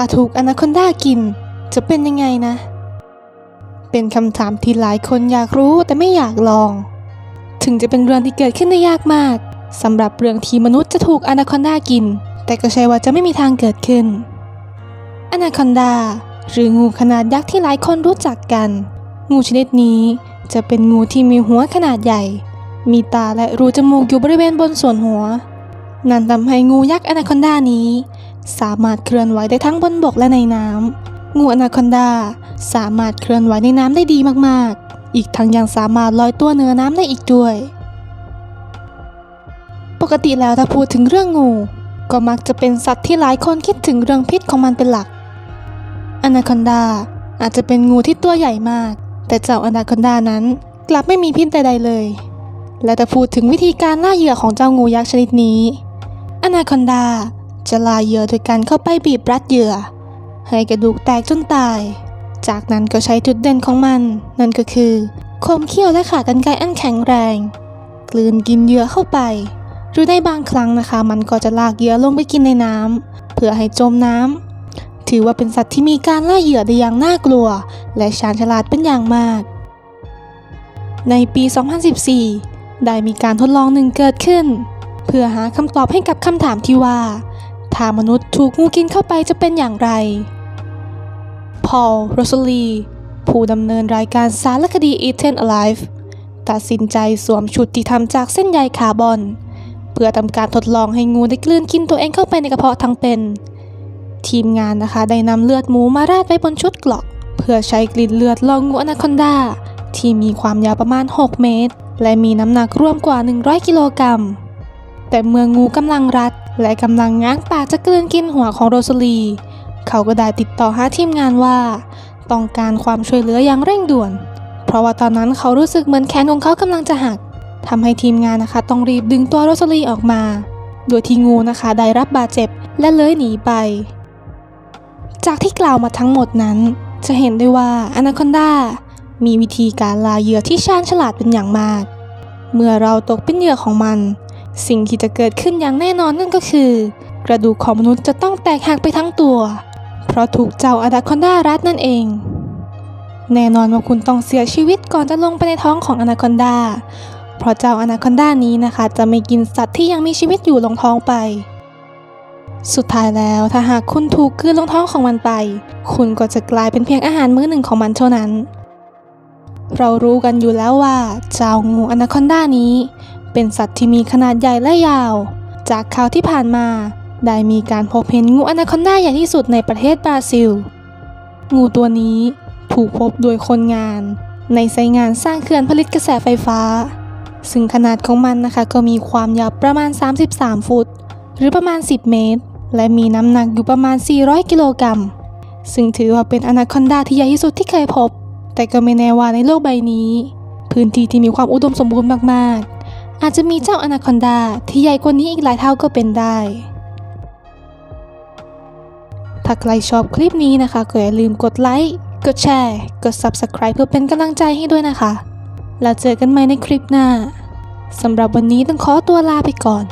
ถ้าถูกอนาคอนดากิน จะเป็นยังไงนะ เป็นคำถามที่หลายคนอยากรู้แต่ไม่อยากลอง ถึงจะเป็นเรื่องที่เกิดขึ้นได้ยากมากสำหรับเรื่องที่มนุษย์จะถูกอนาคอนดากิน แต่ก็ใช่ว่าจะไม่มีทางเกิดขึ้น อนาคอนดา หรืองูขนาดยักษ์ที่หลายคนรู้จักกัน งูชนิดนี้จะเป็นงูที่มีหัวขนาดใหญ่ มีตาและรูจมูกอยู่บริเวณบนส่วนหัว นั่นทำให้งูยักษ์อนาคอนดานี้ สามารถเคลื่อนไหวได้ทั้งบนบกและในน้ำงูอนาคอนดา สามารถเคลื่อนไหวในน้ำได้ดีมากๆ อีกทั้งยังสามารถลอยตัวเหนือน้ำได้อีกด้วย ปกติแล้วถ้าพูดถึงเรื่องงู ก็มักจะเป็นสัตว์ที่หลายคนคิดถึงเรื่องพิษของมันเป็นหลัก อนาคอนดาอาจจะเป็นงูที่ตัวใหญ่มาก แต่เจ้าอนาคอนดานั้นกลับไม่มีพิษใดๆเลย และถ้าพูดถึงวิธีการล่าเหยื่อของเจ้างูยักษ์ชนิดนี้ อนาคอนดา จะลาเหยื่อโดยการเข้าไปบีบรัดเหยื่อ ให้กระดูกแตกจนตาย จากนั้นก็ใช้จุดเด่นของมัน นั่นก็คือ คมเขี้ยวและขากรรไกรอันแข็งแรง กลืนกินเหยื่อเข้าไป หรือในบางครั้งนะคะ มันก็จะลากเหยื่อลงไปกินในน้ำเพื่อให้จมน้ำถือว่าเป็นสัตว์ที่มีการล่าเหยื่อได้อย่างน่ากลัว และชาญฉลาดเป็นอย่างมาก ในปี 2014 ได้มีการทดลองหนึ่งเกิดขึ้น เพื่อหาคำตอบให้กับคำถามที่ว่า ถ้ามนุษย์ถูกงูกินเข้าไปจะเป็นอย่างไร พอล โรสลี ผู้ดำเนินรายการสารคดี Eaten Alive ตัดสินใจสวมชุดที่ทำจากเส้นใยคาร์บอน เพื่อทำการทดลองให้งูได้กลืนกินตัวเองเข้าไปในกระเพาะทั้งเป็น ทีมงานนะคะได้นำเลือดหมูมาราดไว้บนชุดเกราะเพื่อใช้กลิ่นเลือดลองงูอนาคอนดาที่มีความยาวประมาณ 6 เมตร และมีน้ำหนักรวมกว่า 100 กิโลกรัม แต่เมื่องูกำลังรัด และกำลังง้างปากจะกลืนกินหัวของโรสลี เขาก็ได้ติดต่อหาทีมงานว่า ต้องการความช่วยเหลืออย่างเร่งด่วน เพราะว่าตอนนั้นเขารู้สึกเหมือนแขนของเขากำลังจะหักทำให้ทีมงานนะคะต้องรีบดึงตัวโรสลีออกมา โดยที่งูนะคะได้รับบาดเจ็บและเลื้อยหนีไป จากที่กล่าวมาทั้งหมดนั้น จะเห็นได้ว่าอนาคอนดามีวิธีการลาเหยื่อที่ชาญฉลาดเป็นอย่างมาก เมื่อเราตกเป็นเหยื่อของมัน สิ่งที่จะเกิดขึ้นอย่างแน่นอนนั่นก็คือ กระดูกของมนุษย์จะต้องแตกหักไปทั้งตัว เพราะถูกเจ้าอนาคอนดารัดนั่นเอง แน่นอนว่าคุณต้องเสียชีวิตก่อนจะลงไปในท้องของอนาคอนดา เพราะเจ้าอนาคอนดานี้นะคะ จะไม่กินสัตว์ที่ยังมีชีวิตอยู่ลงท้องไป สุดท้ายแล้วถ้าหากคุณถูกกลืนลงท้องของมันไป คุณก็จะกลายเป็นเพียงอาหารมื้อหนึ่งของมันเท่านั้น เรารู้กันอยู่แล้วว่าเจ้างูอนาคอนดานี้ เป็นสัตว์ที่มีขนาดใหญ่และยาว จากข่าวที่ผ่านมา ได้มีการพบเห็นงูอนาคอนดาใหญ่ที่สุดในประเทศบราซิล งูตัวนี้ถูกพบโดยคนงาน ในไซงานสร้างเขื่อนผลิตกระแสไฟฟ้า ซึ่งขนาดของมันนะคะก็มีความยาวประมาณ 33 ฟุต หรือประมาณ 10 เมตร และมีน้ำหนักอยู่ประมาณ 400 กิโลกรัม ซึ่งถือว่าเป็นอนาคอนดาที่ใหญ่ที่สุดที่เคยพบ แต่ก็ไม่แน่ว่าในโลกใบนี้ พื้นที่ที่มีความอุดมสมบูรณ์มากๆ อาจจะมีเจ้าอนาคอนดาที่ใหญ่กว่านี้อีกหลายเท่าก็เป็นได้ ถ้าใครชอบคลิปนี้นะคะก็อย่าลืมกดไลค์ กดแชร์ กด Subscribe เพื่อเป็นกำลังใจให้ด้วยนะคะ แล้วเจอกันใหม่ในคลิปหน้า สำหรับวันนี้ต้องขอตัวลาไปก่อน